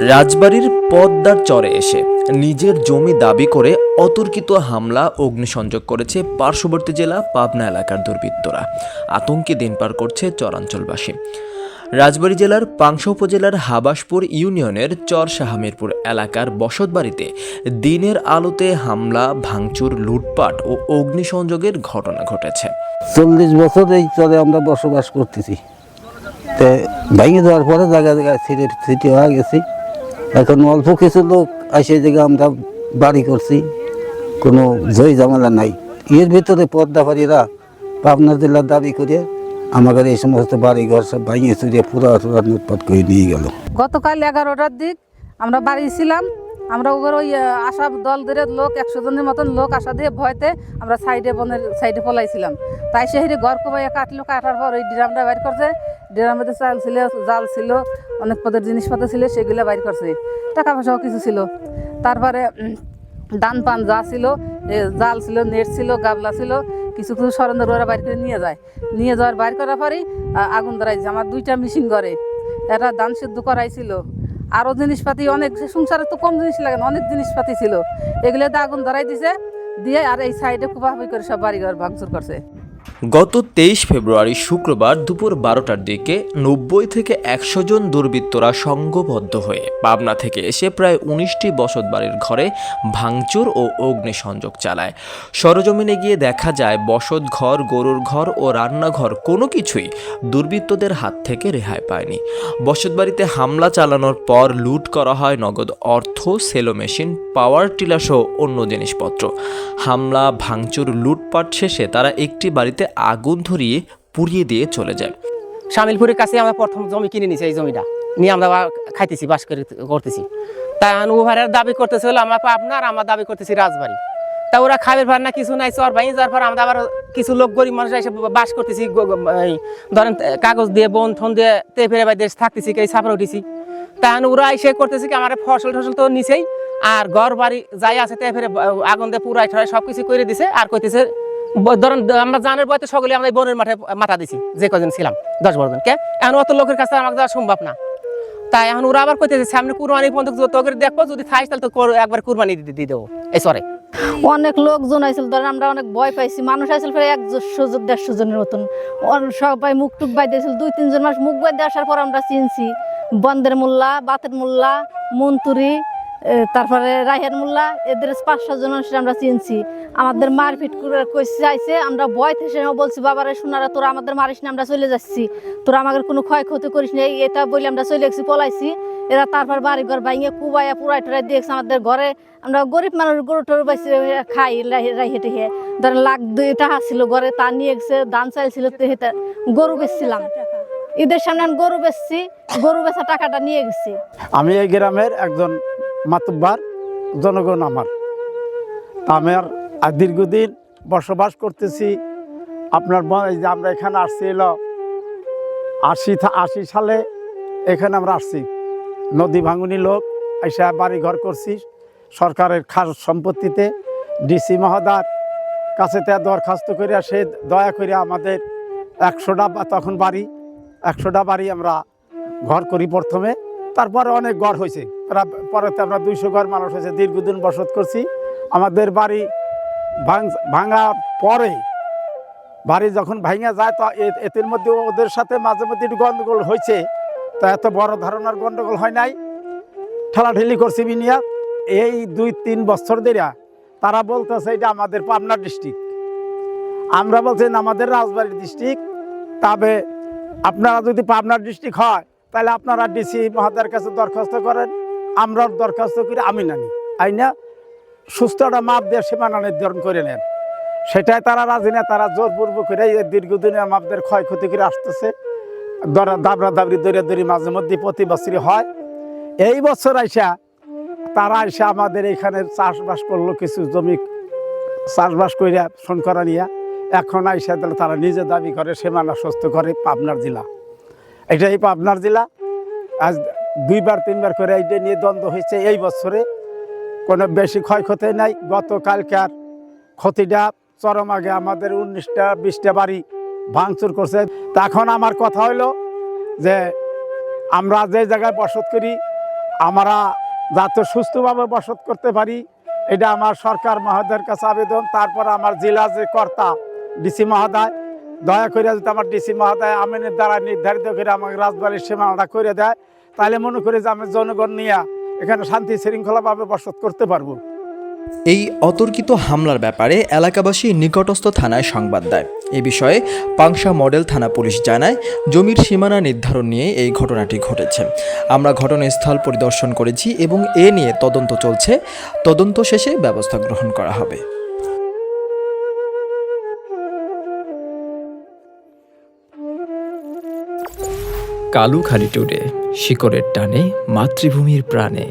রাজবাড়ির পদ্মার চরে এসে নিজের জমি দাবি করে অতর্কিত হামলা, অগ্নিসংযোগ করেছে পার্শ্ববর্তী জেলা পাবনা এলাকার দুর্বৃত্তরা। আতঙ্কে দিন পার করছে চরাঞ্চলবাসী। রাজবাড়ী জেলার পাংশা উপজেলার হাবাসপুর ইউনিয়নের চর শাহামিরপুর এলাকার বসতবাড়িতে দিনের আলোতে হামলা, ভাঙচুর, লুটপাট ও অগ্নিসংযোগের ঘটনা ঘটেছে। চল্লিশ বছর এই চরে আমরা বসবাস করতেছি। ভেঙে যাওয়ার পরে জায়গা জায়গায় ছিটে হয়ে গেছি। এখন অল্প কিছু লোক আসে জায়গায় আমরা বাড়ি করছি। কোনো জয় জামেলা নাই। এর ভিতরে পদ্মাপাড়িরা পাবনা জেলার দাবি করে আমাদের এই সমস্ত বাড়ি ঘর সব ভেঙে চুরিয়ে পুরা পুরা লুটপাট করে নিয়ে গেল। গতকাল এগারোটার দিক আমরা বাড়ি ছিলাম। আমরা ওগুলো ওই আশা দল ধরে লোক, একশো জনের মতন লোক আশা দিয়ে ভয়তে আমরা সাইডে বনের সাইডে পলাইছিলাম। তাই সে হেরে ঘর কোবাইয়া কাটলো, কাটার পর ওই ড্রামটা বাইর করছে। ড্রামের মধ্যে চাল ছিল, জাল ছিল, অনেক পদের জিনিসপত্র ছিল, সেগুলো বাইর করছে। টাকা পয়সাও কিছু ছিল। তারপরে দান পান যা ছিল জাল ছিল, নেট ছিল, গাবলা ছিল, কিছু কিছু সরঞ্জাম ওরা বাইর করে নিয়ে যায়। নিয়ে যাওয়ার বাইর করার পরেই আগুন ধরাইছে। আমার দুইটা মেশিন ঘরে। এটা দান সিদ্ধ করাইছিল। আরও জিনিসপাতি, অনেক সংসারে তো কম জিনিস লাগে না, অনেক জিনিসপাতি ছিল। এগুলো তো আগুন ধরাই দিছে, দিয়ে আর এই সাইডে খুব করে সব বাড়িঘর ভাঙচুর করছে। গত তেইশ ফেব্রুয়ারি শুক্রবার দুপুর বারোটার দিকে নব্বই থেকে একশো জন দুর্বৃত্তরা সংঘবদ্ধ হয়ে পাবনা থেকে এসে প্রায় উনিশটি বসত বাড়ির ঘরে ভাঙচুর ও অগ্নিসংযোগ চালায়। সরজমিনে গিয়ে দেখা যায়, বসত ঘর, গরুর ঘর ও রান্নাঘর কোনো কিছুই দুর্বৃত্তদের হাত থেকে রেহাই পায়নি। বসত বাড়িতে হামলা চালানোর পর লুট করা হয় নগদ অর্থ, সেলো মেশিন, পাওয়ার টিলার সহ অন্য জিনিসপত্র। হামলা, ভাঙচুর, লুটপাট শেষে তারা একটি বাড়িতে আগুন ধরিয়ে পুড়িয়ে দিয়ে চলে যায়। শামিলপুরের কাছে আমরা প্রথম জমি কিনে নিছি এই জমিটা। নিয়ে আমরা খাইতেছি, বাস করে করতেছি। তাই উভারের দাবি করতেছে হলো, আমার আপনার আমার দাবি করতেছি রাজবাড়ি। তা ওরা খাবের ভার না, কিছু নাই, চর ভাই, যার পর আমরা আবার কিছু লোক, গরিব মানুষ এসে বাস করতেছি ধরেন কাগজ দিয়ে, বন, থন দিয়ে তে ফেরে বাই দেশ থাকতেছি এই সাফার উঠেছি। তাই ওরা এসে করতেছে কি, আমার ফসল টসল তো নিছেই, আর ঘর বাড়ি যাই আছে তে ফেরে আগুন দিয়ে পুরাই ঠরাই সব কিছু করে দিছে, আর কইতেছে ধরেন আমরা জানের বয়তে সকলে আমরা বনের মাঠে মাথা দিছি, যে কজন ছিলাম, দশ বারো জন, কে? এখন অত লোকের কাছে আমাকে যাওয়া সম্ভব না। তাই এখন ওরা আবার কইতেছে, সামনে কুরবানি পর্যন্ত তোকে দেখব, যদি থাইস তাহলে তো একবার কুরবানি দিয়ে দেবো। এই সরে অনেক লোকজন আইছিল, ধরেন আমরা অনেক ভয় পাইছি, মানুষ আইছিল প্রায় একশো দেড়শো জনের মতন। সবাই মুখ টুক বাই দিয়েছিল দুই, তিনজন মানুষ মুখ বাই দিয়ে আসার পর আমরা চিনছি, বন্দের মোল্লা, বাতের মোল্লা, মন্তুরি তারপরে রাহের মোল্লা, এদের পাঁচশো সাত জন আমরা চিনছি। আমাদের মারপিট করে আইছে, আমরা ভয় থেকে বলছি, বাবারে শোনারা তোরা আমাদের মারিস না, আমরা চলে যাচ্ছি। তোরা আমাদের কোনো ক্ষয়ক্ষতি করিস না এটা বলে আমরা চলে গেছি, পলাইছি। এরা তারপর বাড়ি ঘর ভাঙিয়ে কুবাইয়া পুরাই টুরাই দেখছে আমাদের ঘরে। আমরা গরিব মানুষ, গরু টরু বাইছে খাই রাইহে টেহে। ধরেন লাখ দুই টাকা ছিল ঘরে, তা নিয়ে গেছে, ধান চাল ছিল গরু বেচছিলাম। ঈদের সামনে গরু বেচছি, গরু বেচা টাকাটা নিয়ে গেছি। আমি এই গ্রামের একজন মাতব্বার জনগণ আমার। আমার দীর্ঘদিন বসবাস করতেছি। আপনার যে আমরা এখানে আসছি এলো আশি আশি সালে এখানে আমরা আসছি। নদী ভাঙুনি লোক এসে বাড়ি ঘর করছি সরকারের খাস সম্পত্তিতে। ডিসি মহোদয় কাছে তা দরখাস্ত করে সে দয়া করে আমাদের একশোটা তখন বাড়ি একশোটা বাড়ি আমরা ঘর করি প্রথমে। তারপরে অনেক ঘর হয়েছে। প্রায় পরেতে আমরা দুইশো ঘর মানুষ হয়েছে, দীর্ঘদিন বসত করছি। আমাদের বাড়ি ভাঙ- পরে বাড়ি যখন ভাঙা যায়, তো এতের মধ্যে ওদের সাথে মাঝে মধ্যে একটু গন্ডগোল হয়েছে। তো এত বড় ধরনের গন্ডগোল হয় নাই। ঠেলাঠেলি করছি বিনিয়া এই দুই তিন বছর ধরে তারা বলতেছে এটা আমাদের পাবনা ডিস্ট্রিক্ট আমরা বলছেন আমাদের রাজবাড়ি ডিস্ট্রিক্ট তবে আপনারা যদি পাবনা ডিস্ট্রিক্ট হয়, তাহলে আপনারা ডিসি মহাদার কাছে দরখাস্ত করেন। আমরা দরখাস্ত করে আমি নানি আইনা সুস্থটা মাপ দিয়ে সীমানা নির্ধারণ করে নেন। সেটাই তারা রাজি না, তারা জোরপূর্ব করে এই দীর্ঘদিনের মাপদের ক্ষয়ক্ষতি করে আসতেছে। দাবরা দাবরি দরিয়া দরি মাঝে মধ্যে প্রতি বছরই হয়। এই বছর আইসা তারা এসে আমাদের এখানে চাষবাস করল কিছু জমি, চাষবাস করিয়া শঙ্করা নিয়া। এখন আইসা তারা নিজে দাবি করে, সীমানা সুস্থ করে পাবনার জেলা। এটাই পাবনার জেলা। আজ দুইবার, তিনবার করে এইটা নিয়ে দ্বন্দ্ব হয়েছে এই বছরে। কোনো বেশি ক্ষয়ক্ষতি নাই। গতকালকার ক্ষতিটা চরম আগে আমাদের উনিশটা, বিশটা বাড়ি ভাঙচুর করছে। তখন আমার কথা হলো যে আমরা যে জায়গায় বসত করি, আমরা যাতে সুস্থভাবে বসত করতে পারি, এটা আমার সরকার মহোদয়ের কাছে আবেদন। তারপর আমার জেলা যে কর্তা ডিসি মহোদয়, দয়া করে যদি আমার ডিসি মহোদয় আমিনের দ্বারা নির্ধারিত করে আমাকে রাজবাড়ির সীমানাটা করে দেয় তাহলে মনে করি যে আমি জনগণ নিয়ে এখানে শান্তি শৃঙ্খলাভাবে বসত করতে পারব। এই অতর্কিত হামলার ব্যাপারে এলাকাবাসী নিকটস্থ থানায় সংবাদ দেয়। এ বিষয়ে পাংশা মডেল থানা পুলিশ জানায়, জমির সীমানা নির্ধারণ নিয়ে এই ঘটনাটি ঘটেছে। আমরা ঘটনাস্থল পরিদর্শন করেছি এবং এ নিয়ে তদন্ত চলছে। তদন্ত শেষে ব্যবস্থা গ্রহণ করা হবে। কালুখালী টুডে শিকড়ের টানে মাতৃভূমির প্রাণে।